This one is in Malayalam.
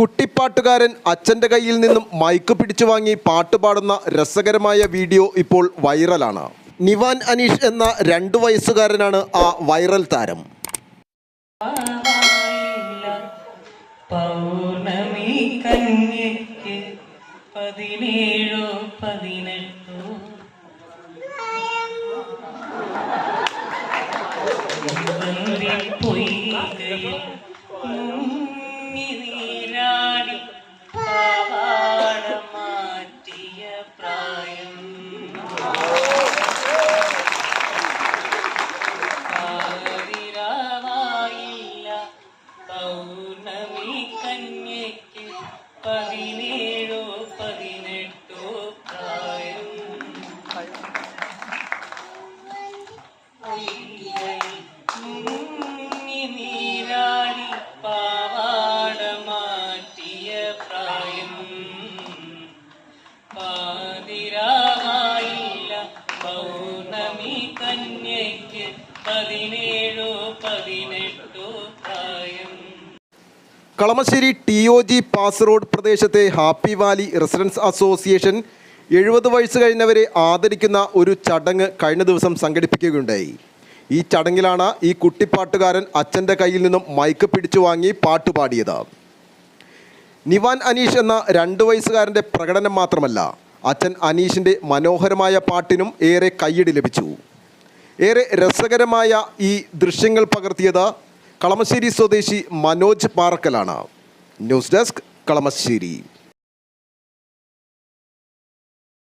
കുട്ടിപ്പാട്ടുകാരൻ അച്ഛന്റെ കയ്യിൽ നിന്നും മൈക്ക് പിടിച്ചു വാങ്ങി പാട്ടുപാടുന്ന രസകരമായ വീഡിയോ ഇപ്പോൾ വൈറലാണ്. നിവാൻ അനീഷ് എന്ന രണ്ടു വയസ്സുകാരനാണ് ആ വൈറൽ താരം. പൗർണമി പതിനേഴോ പതിനെട്ടോ. പൊയ്കയിൽ പ്രായം. പൗർണമി കന്യക്ക് പതിനേഴോ Kalamassery T O G pass road പ്രദേശത്തെ ഹാപ്പി വാലി റെസിഡൻസ് അസോസിയേഷൻ എഴുപത് വയസ്സ് കഴിഞ്ഞവരെ ആദരിക്കുന്ന ഒരു ചടങ്ങ് കഴിഞ്ഞ ദിവസം സംഘടിപ്പിക്കുകയുണ്ടായി. ഈ ചടങ്ങിലാണ് ഈ കുട്ടിപ്പാട്ടുകാരൻ അച്ഛന്റെ കയ്യിൽ നിന്നും മൈക്ക് പിടിച്ചു വാങ്ങി പാട്ടുപാടിയത് നിവാൻ അനീഷ് എന്ന രണ്ട് വയസ്സുകാരന്റെ പ്രകടനം മാത്രമല്ല അച്ഛൻ അനീഷിന്റെ മനോഹരമായ പാട്ടിനും ഏറെ കയ്യടി ലഭിച്ചു. ഏറെ രസകരമായ ഈ ദൃശ്യങ്ങൾ പകർത്തിയത് കളമശ്ശേരി സ്വദേശി മനോജ് പാറക്കലാണ്. News desk Kalamassery.